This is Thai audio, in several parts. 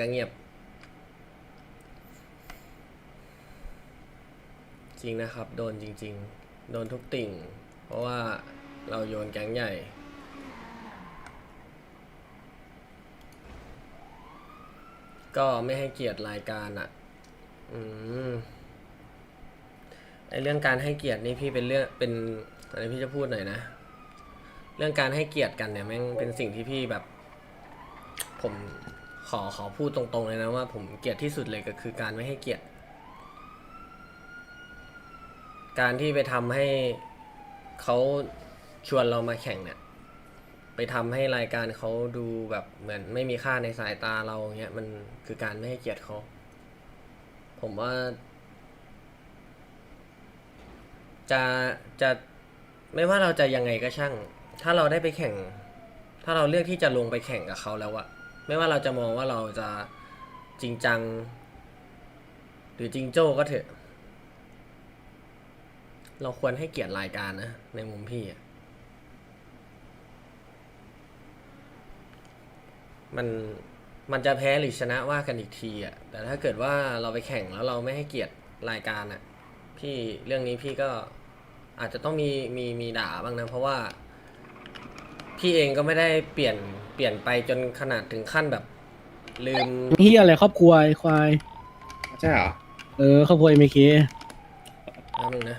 ก็เงียบ จริงนะครับ โดนจริง ๆ โดนทุกติ่ง เพราะว่าเราโยนแก๊งใหญ่ก็ไม่ให้เกียรติรายการอะ อืมไอเรื่องการให้เกียรตินี่พี่เป็นเรื่องเป็นอะไรพี่จะพูดหน่อยนะ เรื่องการให้เกียรติกันเนี่ยแม่งเป็นสิ่งที่พี่แบบ ผม ขอขอพูดตรงๆเลยนะว่าผมเกลียดที่สุดเลยก็คือการไม่ให้เกียรติ การที่ไปทำให้เขาชวนเรามาแข่งเนี่ย ไปทำให้รายการเขาดูแบบเหมือนไม่มีค่าในสายตาเราเงี้ยมันคือการไม่ให้เกียรติเขา ผมว่า จะจะไม่ว่าเราจะยังไงก็ช่าง ถ้าเราได้ไปแข่ง ถ้าเราเลือกที่จะลงไปแข่งกับเขาแล้วอะ ไม่ว่าเราจะมองว่าเราจะจริงจัง หรือจริงโจ้ก็เถอะ เราควรให้เกียรติรายการนะ ในมุมพี่มันมันจะแพ้หรือชนะว่ากันอีกทีอะ แต่ถ้าเกิดว่าเราไปแข่งแล้วเราไม่ให้เกียรติรายการอะ พี่เรื่องนี้พี่ก็อาจจะต้องมีมีมีด่าบ้างนะ เพราะว่า พี่เองก็ไม่ได้เปลี่ยนเปลี่ยนไปจนขนาดถึงขั้นแบบ ลืม เฮียอะไรครอบครัวไอ้ควาย ใช่เหรอ เออครอบครัวเอ็มเคแป๊บนึงนะ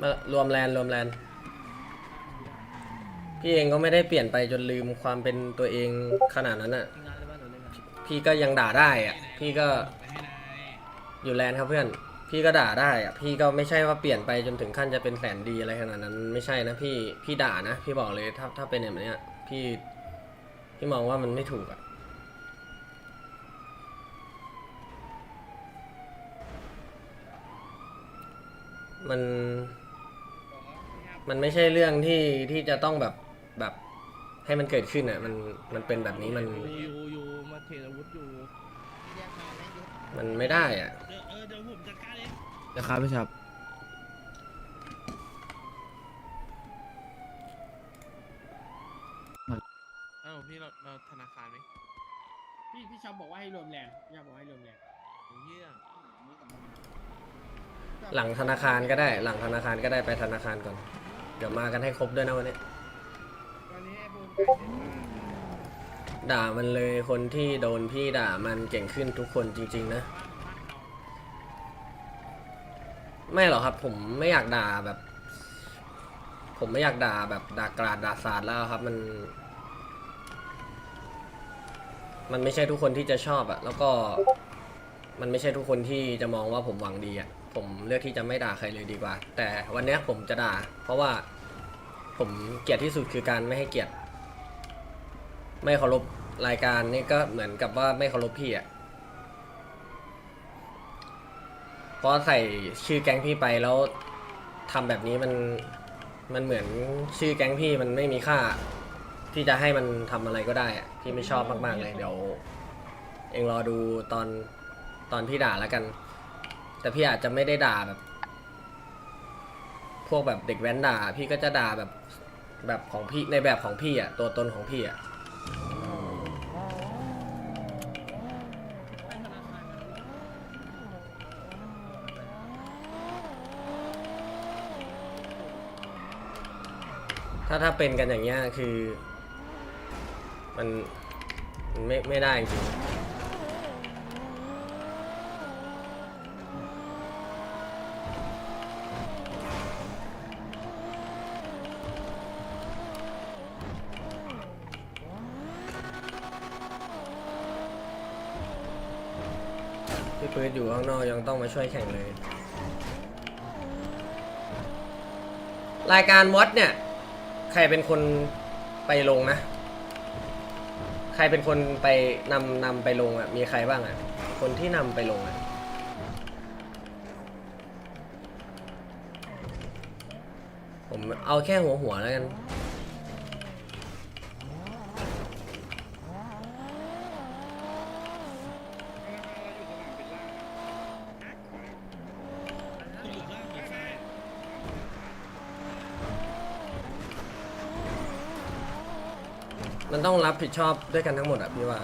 มารวมแลนรวมแลนพี่เองก็ไม่ได้เปลี่ยนไปจนลืมความเป็นตัวเองขนาดนั้นอะ พี่ก็ยังด่าได้อะ พี่ก็อยู่แลนครับเพื่อน พี่ก็ด่าได้อะพี่ก็ไม่ใช่ว่าเปลี่ยนไปจนถึงขั้นจะเป็นแสนดีอะไรขนาดนั้นไม่ใช่นะพี่พี่ด่านะพี่บอกเลยถ้าถ้าเป็นแบบเนี้ยพี่พี่มองว่ามันไม่ถูกอะมัน มันไม่ใช่เรื่องที่ที่จะต้องแบบแบบให้มันเกิดขึ้นอะ มันมันเป็นแบบนี้มัน อยู่อยู่มาเทรดอาวุธอยู่ มันไม่ได้อะ นะครับพี่ชับเอ้าพี่เราเราธนาคารไหมพี่พี่ชอบบอกว่าให้รวมแรงพี่ชอบบอกให้รวมแรงโอ้เหี้ยหลังธนาคารก็ได้ หลังธนาคารก็ได้ไปธนาคารก่อน เดี๋ยวมากันให้ครบด้วยนะวันนี้วันนี้ไอ้บูมไก่เด็ดมากด่ามันเลยคนที่โดนพี่ด่ามันเก่งขึ้นทุกคนจริง ๆ นะ ไม่หรอกครับ ผมไม่อยากด่าแบบ ผมไม่อยากด่าแบบด่ากราดด่าสาดแล้วครับ มัน มันไม่ใช่ทุกคนที่จะชอบอะแล้วก็ มันไม่ใช่ทุกคนที่จะมองว่าผมหวังดีอะผมเลือกที่จะไม่ด่าใครเลยดีกว่า แต่วันเนี้ยผมจะด่า เพราะว่า ผมเกลียดที่สุดคือการไม่ให้เกียรติ ไม่เคารพรายการนี่ก็เหมือนกับว่าไม่เคารพพี่อะ เพราะใส่ชื่อแก๊งพี่ไปแล้วทำแบบนี้มันมันเหมือนชื่อแก๊งพี่มันไม่มีค่า ที่จะให้มันทำอะไรก็ได้อะพี่ไม่ชอบมากๆเลยเดี๋ยว เองรอดูตอนตอนพี่ด่าแล้วกัน แต่พี่อาจจะไม่ได้ด่าแบบ พวกแบบเด็กแว้นด่า พี่ก็จะด่าแบบแบบของพี่ในแบบของพี่อะตัวตนของพี่อะ ถ้าถ้าเป็นกันอย่างเงี้ยคือ มันมันไม่ไม่ได้จริงพี่ปืนอยู่ข้างนอกยังต้องมาช่วยแข่งเลย รายการวอตเนี่ย ใครเป็นคนไปลงนะ ใครเป็นคนไปนำนำไปลงอะ มีใครบ้างอะ คนที่นำไปลงอะ ผมเอาแค่หัวหัวแล้วกัน ต้องรับผิดชอบด้วยกันทั้งหมดอะพี่ว่า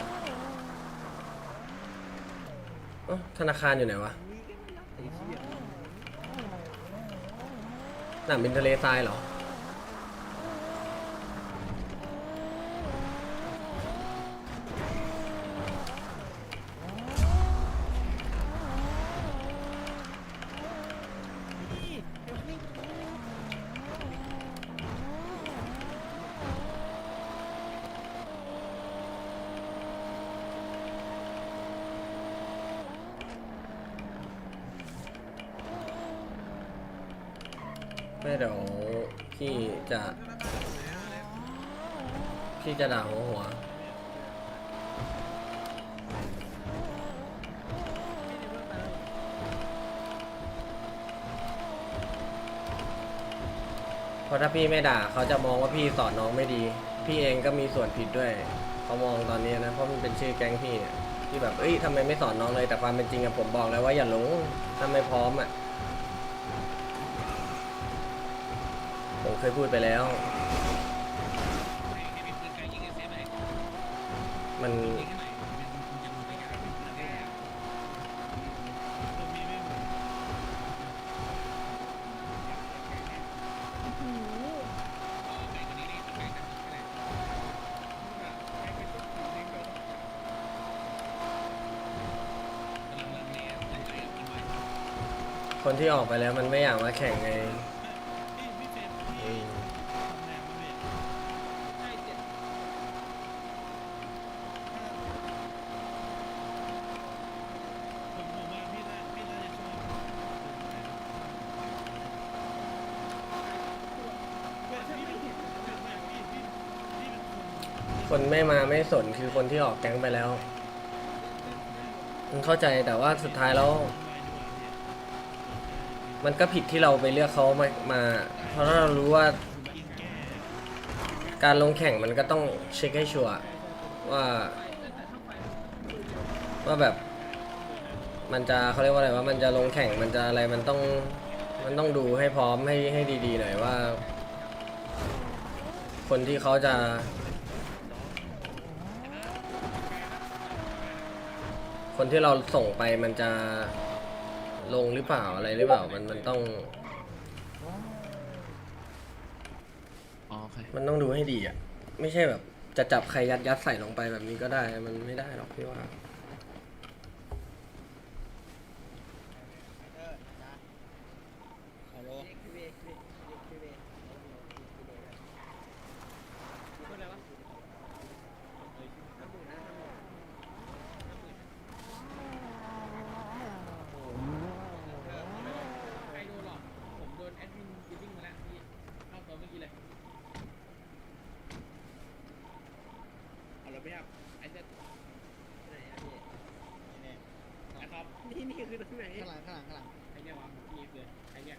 ธนาคารอยู่ไหนวะหนังบินทะเลทรายเหรอ ไม่เดี๋ยวพี่จะ พี่จะด่าหัวหัวเพราะถ้าพี่ไม่ด่าเขาจะมองว่าพี่สอนน้องไม่ดี พี่เองก็มีส่วนผิดด้วย เขามองตอนนี้นะ เพราะมันเป็นชื่อแก๊งพี่เนี่ยที่แบบ เอ้ยทำไมไม่สอนน้องเลย แต่ความเป็นจริงอะผมบอกแล้วว่าอย่าหลงถ้าไม่พร้อมอะผมเค ยพูดไปแล้ว มันคนที่ออกไปแล้วมันไม่อยากมาแข่งไงอืม คนไม่มาไม่สนคือคนที่ออกแก๊งไปแล้วมันเข้าใจแต่ว่าสุดท้ายแล้ว มันก็ผิดที่เราไปเลือกเขามามา เพราะเรารู้ว่า การลงแข่งมันก็ต้องเช็คให้ชัวร์ว่า ว่าแบบ มันจะเขาเรียกว่าอะไรว่ามันจะลงแข่งมันจะอะไรมันต้อง มันต้องดูให้พร้อมให้ให้ดีๆหน่อยว่า คนที่เขาจะ คนที่เราส่งไปมันจะลงหรือเปล่าอะไรหรือเปล่ามันมันต้อง อ๋อโอเคมันต้องดูให้ดีอะ ไม่ใช่แบบ จะจับใครยัดยัดใส่ลงไปแบบนี้ก็ได้ มันไม่ได้หรอกพี่ว่า ใครโดนหรอกผมโดนแอดมินบิลลิ่งมาแล้วพี่เข้าตัวเมื่อกี้เลย เอาแล้วไม่ครับไอ้เซ็ต ไหนอะพี่ นะครับ นี่นี่คือตรงไหน ข้างหลังข้างหลังข้างหลัง ใครเรียกว่าพี่คือใครเรียก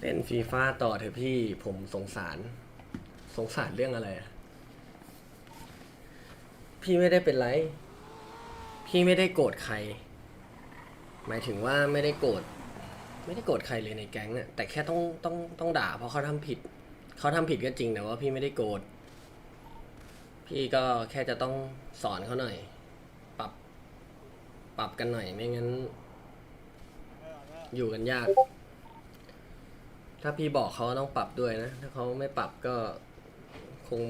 เล่น ฟีฟ่าต่อเถอะพี่ผมสงสาร สงสารเรื่องอะไรอะพี่ไม่ได้เป็นไร พี่ไม่ได้โกรธใคร หมายถึงว่าไม่ได้โกรธไม่ได้โกรธใครเลยในแก๊งเนี่ยแต่แค่ต้องต้องต้องด่าเพราะเขาทำผิด เขาทำผิดก็จริงแต่ว่าพี่ไม่ได้โกรธพี่ก็แค่จะต้องสอนเขาหน่อย ปรับ ปรับกันหน่อยไม่งั้น อยู่กันยาก ถ้าพี่บอกเขาต้องปรับด้วยนะ ถ้าเขาไม่ปรับก็คง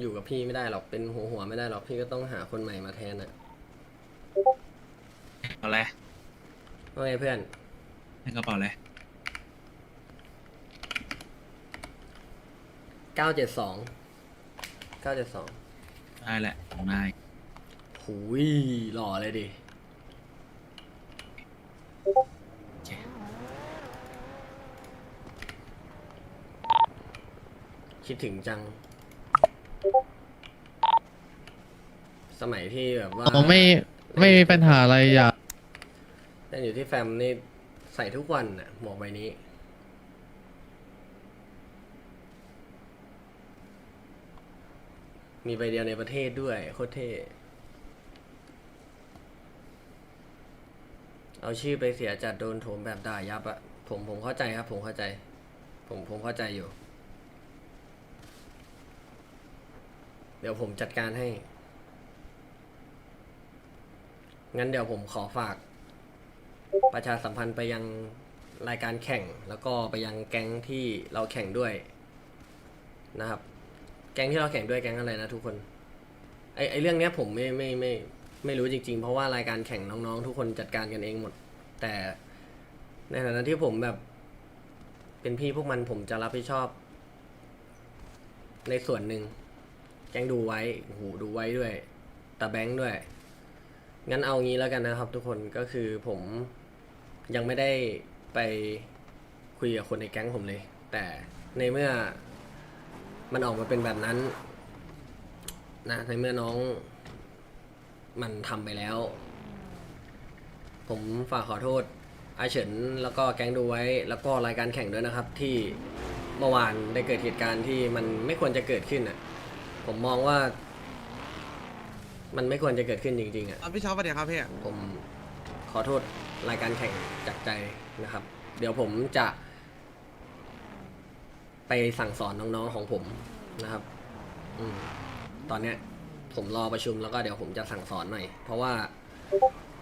อยู่กับพี่ไม่ได้หรอก เป็นหัวหัวไม่ได้หรอก พี่ก็ต้องหาคนใหม่มาแทนอะเอาอะไรว่าไงเพื่อน ในกระเป๋าอะไรเก้าเจ็ดสองเก้าเจ็ดสองได้แหละของนายหูยหล่อเลยดิ โอเค คิดถึงจัง สมัยที่แบบว่าผมไม่ไม่มีปัญหาอะไรอยากเล่นอยู่ที่แฟมนี่ใส่ทุกวันน่ะ หมวกใบนี้ มีใบเดียวในประเทศด้วย โคตรเท่เอาชื่อไปเสียจัดโดนโถมแบบด่ายับอะผมผมเข้าใจครับ ผมเข้าใจ ผมผมเข้าใจอยู่ ดี๋ยวผมจัดการให้ งั้นเดี๋ยวผมขอฝาก ประชาสัมพันธ์ไปยังรายการแข่ง แล้วก็ไปยังแก๊งที่เราแข่งด้วยนะครับ แก๊งที่เราแข่งด้วยแก๊งอะไรนะทุกคน ไอไอเรื่องเนี้ยผมไม่ไม่ไม่ไม่รู้จริง ๆ เพราะว่ารายการแข่งน้องๆ ทุกคนจัดการกันเองหมด แต่ในฐานะที่ผมแบบ เป็นพี่พวกมันผมจะรับผิดชอบ ในส่วนหนึ่ง แกงดูไว้โอ้โหดูไว้ด้วยตาแบงค์ด้วย งั้นเอางี้แล้วกันนะครับ ทุกคนก็คือผมยังไม่ได้ไปคุยกับคนในแก๊งผมเลย แต่ในเมื่อมันออกมาเป็นแบบนั้นนะในเมื่อน้องมันทำไปแล้ว ผมฝากขอโทษอาเฉินแล้วก็แก๊งดูไว้ แล้วก็รายการแข่งด้วยนะครับ ที่เมื่อวานได้เกิดเหตุการณ์ที่มันไม่ควรจะเกิดขึ้นอะ ผมมองว่า มันไม่ควรจะเกิดขึ้นจริงๆอะพี่ชอบปะเนี่ยครับพี่ผมขอโทษรายการแข่งจากใจนะครับ เดี๋ยวผมจะ ไปสั่งสอนน้องๆของผมนะครับ อืมตอนเนี้ย ผมรอประชุมแล้วก็เดี๋ยวผมจะสั่งสอนหน่อย เพราะว่า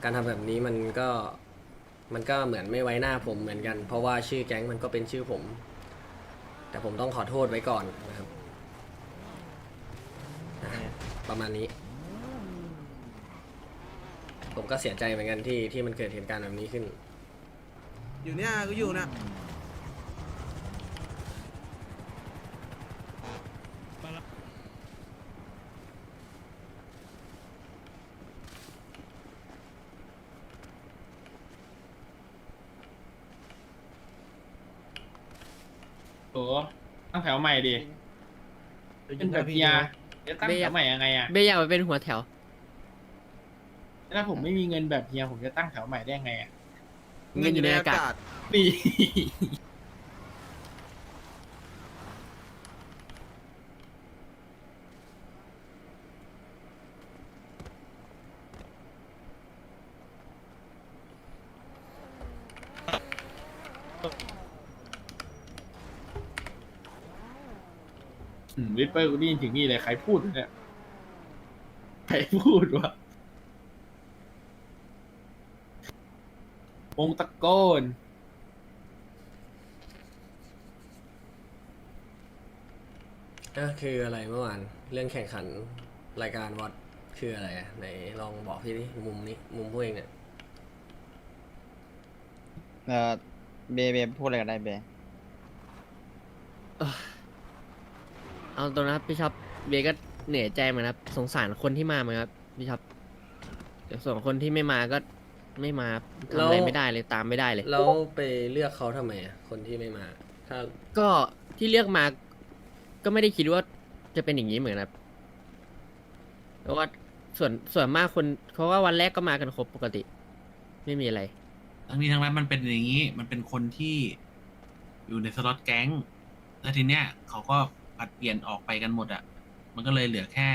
การทำแบบนี้มันก็มันก็เหมือนไม่ไว้หน้าผมเหมือนกัน เพราะว่าชื่อแก๊งมันก็เป็นชื่อผม แต่ผมต้องขอโทษไว้ก่อนนะครับอะ ประมาณนี้ ผมก็เสียใจเหมือนกันที่ที่มันเกิดเหตุการณ์แบบนี้ขึ้น อยู่เนี่ยก็อยู่นะโอ้ตั้งแถวใหม่ดิ เป็นแบบเฮีย จะตั้งแถวใหม่ยังไงอะเบย์อยากไปเป็นหัวแถว ถ้าผมไม่มีเงินแบบเฮียผมจะตั้งแถวใหม่ได้ยังไงอะเงินอยู่ในอากาศ นี่ วิปเปอร์กูได้ยินถึงนี่เลยใครพูดวะเนี่ย ใครพูดวะวงตะโกน ก็คืออะไรเมื่อวานเรื่องแข่งขันรายการวัดคืออะไรอะไหนลองบอกพี่ดิมุมนี้มุมพวกเองเนี่ยเออเบเบพูดอะไรกันได้เบ เอาตรงนะครับพี่ชอบเบย์ก็เหนื่อยใจเหมือนครับ สงสารคนที่มาเหมือนครับพี่ชอบแต่ส่วนคนที่ไม่มาก็ไม่มาทำอะไรไม่ได้เลยตามไม่ได้เลย แล้วไปเลือกเขาทำไมอะคนที่ไม่มา ถ้าก็ที่เลือกมา ก็ไม่ได้คิดว่าจะเป็นอย่างนี้เหมือนครับเพราะว่าส่วนส่วนมากคนเพราะว่าวันแรกก็มากันครบปกติ ไม่มีอะไร ทั้งนี้ทั้งนั้นมันเป็นอย่างนี้ มันเป็นคนที่อยู่ในสล็อตแก๊งแล้วทีเนี้ยเขาก็ ผัดเปลี่ยนออกไปกันหมดอะมันก็เลยเหลือแค่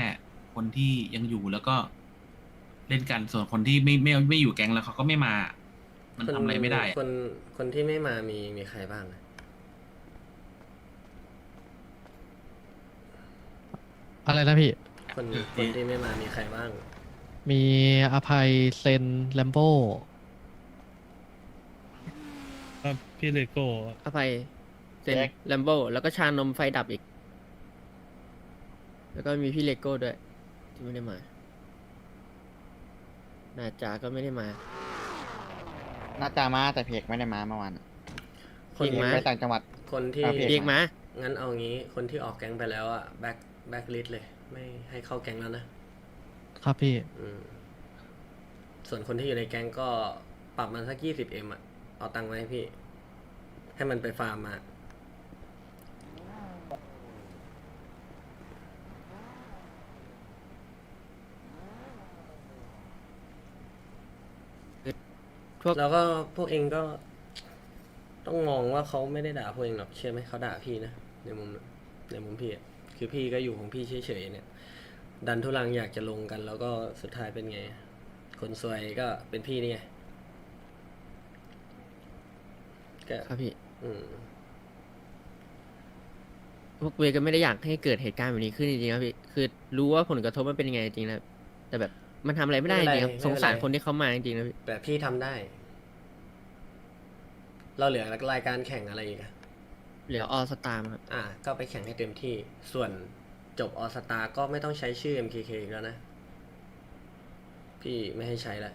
คนที่ยังอยู่แล้วก็ เล่นกันส่วนคนที่ไม่ไม่ไม่อยู่แก๊งแล้วเขาก็ไม่มา มันคนทำอะไรไม่ได้อะคนคนที่ไม่มามีมีใครบ้างอะอะไรนะพี่ คนคนที่ไม่มามีใครบ้าง มีอภัยเซนแลมโบพี่เลโก้ อภัยเซนแลมโบแล้วก็ชานมไฟดับอีก แล้วก็มีพี่เลโก้ด้วย ที่ไม่ได้มา นาจาก็ไม่ได้มาน่าจะมาแต่เพกไม่ได้มาเมื่อวานคนเพกมาไปต่างจังหวัด คนที่เอาเพเรียกมา งั้นเอางี้ คนที่ออกแก๊งไปแล้วอะแบ็คแบ็คลิสเลย ไม่ให้เข้าแก๊งแล้วนะ ครับพี่ อืม ส่วนคนที่อยู่ในแก๊งก็ปรับมันสักยี่สิบเอ็มอะเอาตังค์ไว้ให้พี่ ให้มันไปฟาร์มมา พวกแล้วก็พวกเองก็ ต้องมองว่าเขาไม่ได้ด่าพวกเองหรอกเชื่อไหมเขาด่าพี่นะในมุมในมุมพี่อะคือพี่ก็อยู่ของพี่เฉยๆเนี่ย ดันทุลังอยากจะลงกัน แล้วก็สุดท้ายเป็นไง คนซวยก็เป็นพี่นี่ไงก็ครับพี่อืม พวกเวย์ก็ไม่ได้อยากให้เกิดเหตุการณ์แบบนี้ขึ้นจริงๆครับพี่คือรู้ว่าผลกระทบมันเป็นยังไงจริงๆนะครับแต่แบบ มันทำอะไรไม่ได้จไม่เป็นไรริงๆครับไม่เป็นไร สงสารคนที่เขามาจริงๆนะพี่แต่พี่ทำได้ เราเหลือรายการแข่งอะไรอีกอะเหลือออสตาร์ครับอะก็ไปแข่งให้เต็มที่ ส่วนจบออสตาก็ไม่ต้องใช้ชื่อ MKK อีกแล้วนะ พี่ไม่ให้ใช้ละ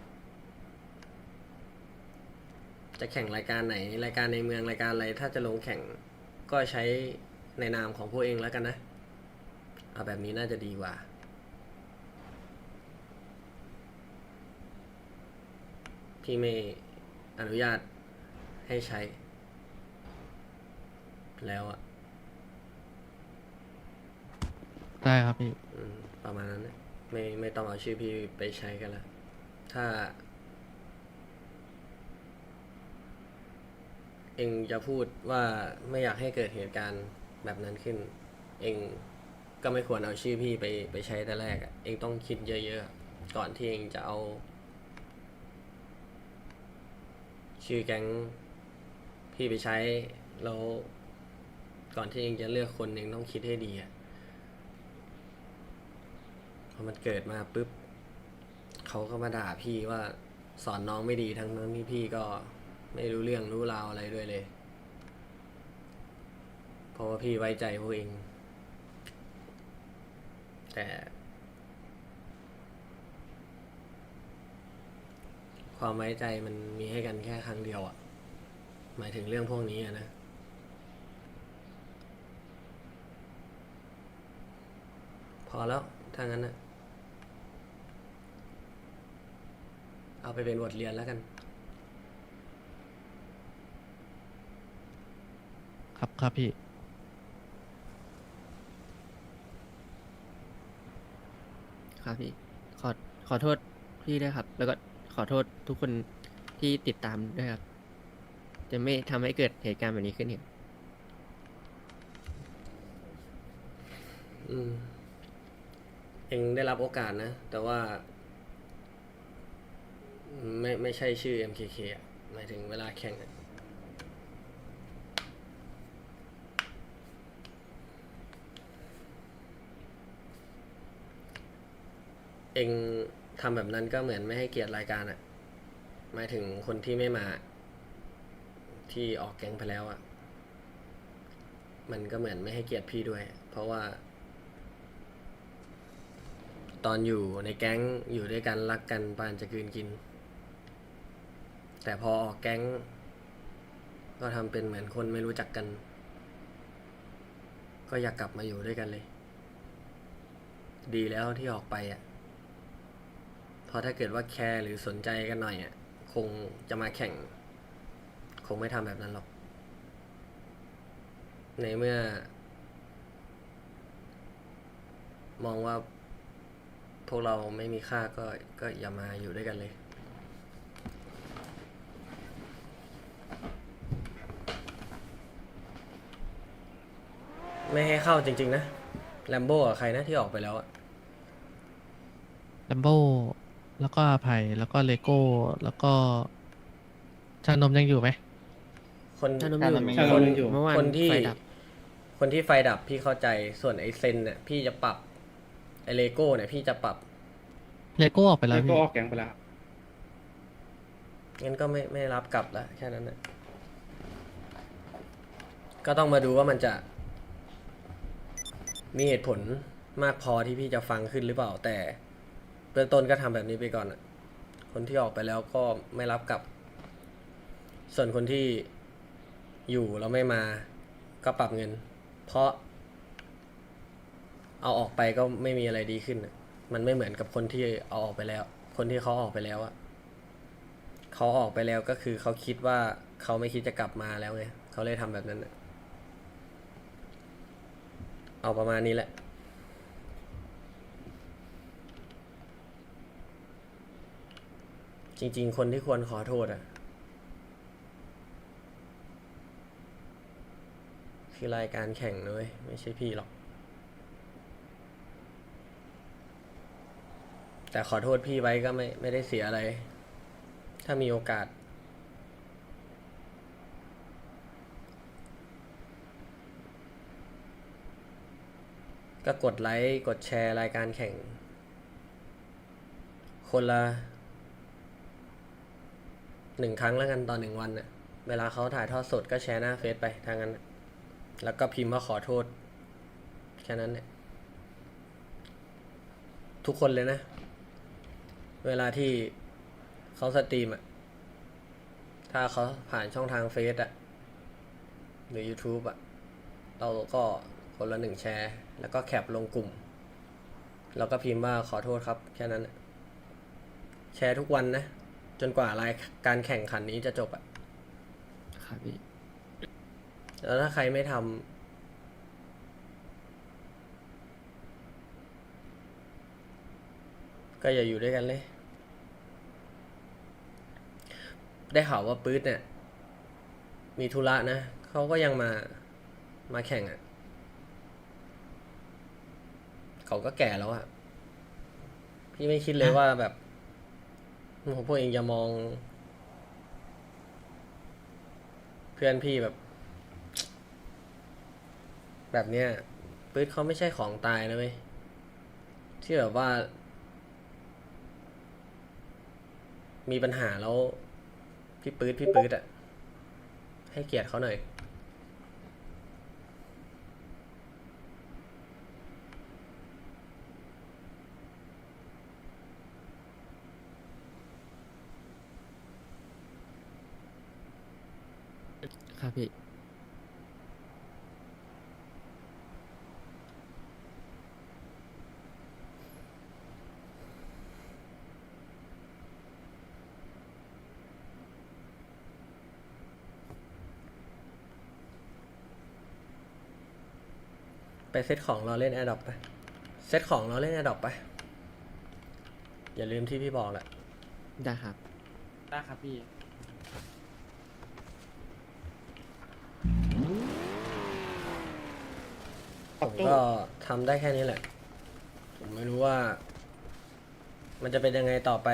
จะแข่งรายการไหน รายการในเมืองรายการอะไร ถ้าจะลงแข่งก็ใช้ในนามของพวกเองแล้วกันนะ เอาแบบนี้น่าจะดีกว่า พี่ไม่อนุญาตให้ใช้ แล้วอะได้ครับพี่ อืม ประมาณนั้นนะไม่ไม่ต้องเอาชื่อพี่ไปใช้กันละถ้า เองจะพูดว่าไม่อยากให้เกิดเหตุการณ์แบบนั้นขึ้น เองก็ไม่ควรเอาชื่อพี่ไปไปใช้แต่แรกอะเองต้องคิดเยอะๆ ก่อนที่เองจะเอา ชื่อแก๊งพี่ไปใช้ แล้ว ก่อนที่เองจะเลือกคนเองต้องคิดให้ดีอะพอมันเกิดมาปุ๊บเขาก็มาด่าพี่ว่าสอนน้องไม่ดีทั้งนั้นที่พี่ก็ไม่รู้เรื่องรู้ราวอะไรด้วยเลย เพราะว่าพี่ไว้ใจพวกเอง แต่ ความไว้ใจมันมีให้กันแค่ครั้งเดียวอะ่ะ หมายถึงเรื่องพวกนี้อะนะ พอแล้วถ้างั้นนะเอาไปเป็นบทเรียนแล้วกัน ครับครับพี่ ครับพี่ ขอขอโทษพี่ด้วยครับ แล้วก็ ขอโทษทุกคนที่ติดตามด้วยครับ จะไม่ทำให้เกิดเหตุการณ์แบบนี้ขึ้นอีกอืมเองได้รับโอกาสนะ แต่ว่า ไม่ไม่ใช่ชื่อ MKK อะหมายถึงเวลาแข่งอะเอง ทำแบบนั้นก็เหมือนไม่ให้เกียรติรายการอะหมายถึงคนที่ไม่มา ที่ออกแก๊งไปแล้วอะมันก็เหมือนไม่ให้เกียรติพี่ด้วย เพราะว่า ตอนอยู่ในแก๊งอยู่ด้วยกันรักกันปานจะกืนกิน แต่พอออกแก๊ง ก็ทำเป็นเหมือนคนไม่รู้จักกัน ก็อยากกลับมาอยู่ด้วยกันเลย ดีแล้วที่ออกไปอะ ราะถ้าเกิดว่าแคร์หรือสนใจกันหน่อยอะคงจะมาแข่ง คงไม่ทำแบบนั้นหรอก ในเมื่อ มองว่าพวกเราไม่มีค่าก็ก็อย่ามาอยู่ด้วยกันเลย ไม่ให้เข้าจริง ๆ นะแลมโบ้กับใครนะที่ออกไปแล้วอะแลมโบ แล้วก็อาภัยแล้วก็เลโก้ แล้วก็ชานมยังอยู่ไหม คนชานมชาอนมยู่ชานมเมื่อวานคนที่ ไฟดับ คนที่ไฟดับพี่เข้าใจส่วนไอเซนเนี่ยพี่จะปรับไอเลโก้เนี่ยพี่จะปรับเลโก้ออกไปแล้วแล้วก็พี่ออกแก๊งไปแล้วครับงั้นก็ไม่ไม่รับกลับแล้วแค่นั้นนะก็ต้องมาดูว่ามันจะ มีเหตุผลมากพอที่พี่จะฟังขึ้นหรือเปล่าแต่ เบื้องต้นก็ทำแบบนี้ไปก่อนคนที่ออกไปแล้วก็ไม่รับกลับ ส่วนคนที่อยู่แล้วไม่มาก็ปรับเงิน เพราะ เอาออกไปก็ไม่มีอะไรดีขึ้น มันไม่เหมือนกับคนที่เอาออกไปแล้ว คนที่เขาออกไปแล้วอะเขาออกไปแล้วก็คือเขาคิดว่าเขาไม่คิดจะกลับมาแล้วไงเขาเลยทำแบบนั้นเอาประมาณนี้แหละ ริง ๆ คนที่ควรขอโทษอะ คือรายการแข่งเลยไม่ใช่พี่หรอก แต่ขอโทษพี่ไว้ก็ไม่ไม่ได้เสียอะไร ถ้ามีโอกาส ก็กดไลค์ กดแชร์รายการแข่ง คนละ หนึ่งครั้งแล้วกันตอนหนึ่งวันน่ะ เวลาเขาถ่ายทอดสดก็แชร์หน้าเฟซไปทางนั้น แล้วก็พิมพ์ว่าขอโทษ แค่นั้นเนี่ย ทุกคนเลยนะ เวลาที่เขาสตรีมอะถ้าเขาผ่านช่องทางเฟซอะหรือ YouTube อะเราก็คนละหนึ่งแชร์ แล้วก็แคปลงกลุ่ม แล้วก็พิมพ์ว่าขอโทษครับ แค่นั้น แชร์ทุกวันนะ จนกว่ารายการแข่งขันนี้จะจบอะครับพี่แล้วถ้าใครไม่ทำก็อย่าอยู่ด้วยกันเลย ได้ข่าวว่าปื๊ดเนี่ย มีธุระนะเขาก็ยังมามาแข่งอะ่ะ เขาก็แก่แล้วอะ่ะ พี่ไม่คิดเลยว่าแบบโอ้โห พวกเองจะมอง เพื่อนพี่แบบ แบบเนี้ยปื๊ดเขาไม่ใช่ของตายนะเว้ยที่แบบว่า มีปัญหาแล้ว พี่ปื๊ดพี่ปื๊ดอะให้เกียรติเขาหน่อย ครับพี่ ไปเซตของเราเล่นแอร์ดอปไป เซตของเราเล่นแอร์ดอปไป อย่าลืมที่พี่บอกแหละ ได้ครับ ได้ครับพี่ ก็ทำได้แค่นี้แหละ ผมไม่รู้ว่า มันจะเป็นยังไงต่อไป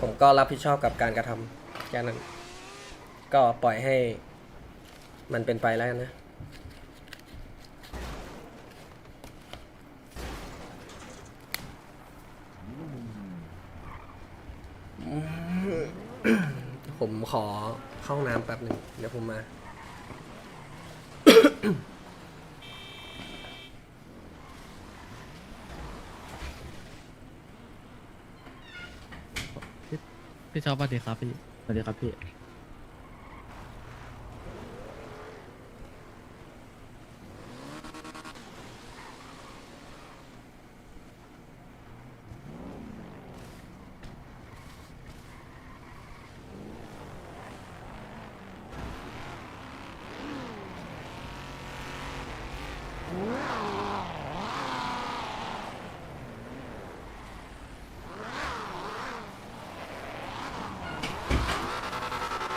ผมก็รับผิดชอบกับการกระทำแค่นั้น ก็ปล่อยให้ มันเป็นไปแล้วกันนะ ผมขอเข้าห้องน้ำแป๊บหนึ่งเดี๋ยวผมมา พี่ชอบสวัสดีครับพี่สวัสดีครับพี่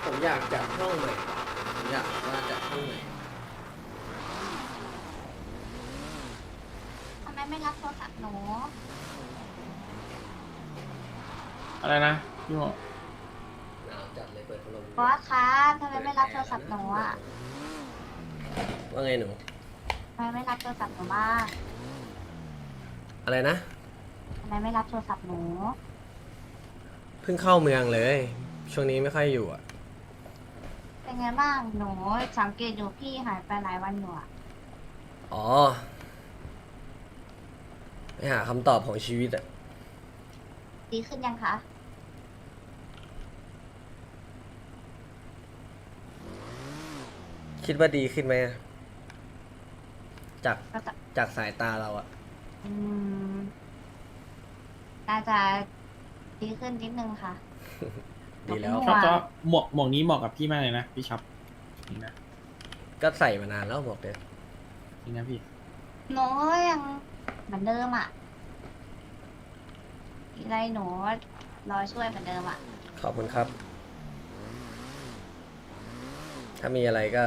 ผม อยากจัดห้องใหม่ผมอยากว่าจัดห้องใหม่ทำไมไม่รับโทรศัพท์หนูอะไรนะพี่โมหนาวจัดเลยเปิดพัดลมบอสคะทำไมไม่รับโทรศัพท์หนูอะว่าไงหนู ทำไมไม่รับโทรศัพท์หนูบ้างอะไรนะ ทำไมไม่รับโทรศัพท์หนู เพิ่งเข้าเมืองเลย ช่วงนี้ไม่ค่อยอยู่อะ เป็นไงบ้างหนูสังเกตอยู่พี่หายไปหลายวันอยู่อะอ๋อไปหาคำตอบของชีวิตอะดีขึ้นยังคะ คิดว่าดีขึ้นไหมอะจากก็จะจากสายตาเราอะอืมน่าจะดีขึ้นนิดนึงค่ะ ดีแล้ว ชอบชอบหมวกหมวกนี้เหมาะกับพี่มากเลยนะพี่ช็อปจริงนะก็ใส่มานานแล้วบอกเลยจริงนะพี่หนูยังเหมือนเดิมอะมีอะไรหนูรอช่วยเหมือนเดิมอะ ขอบคุณครับ ถ้ามีอะไรก็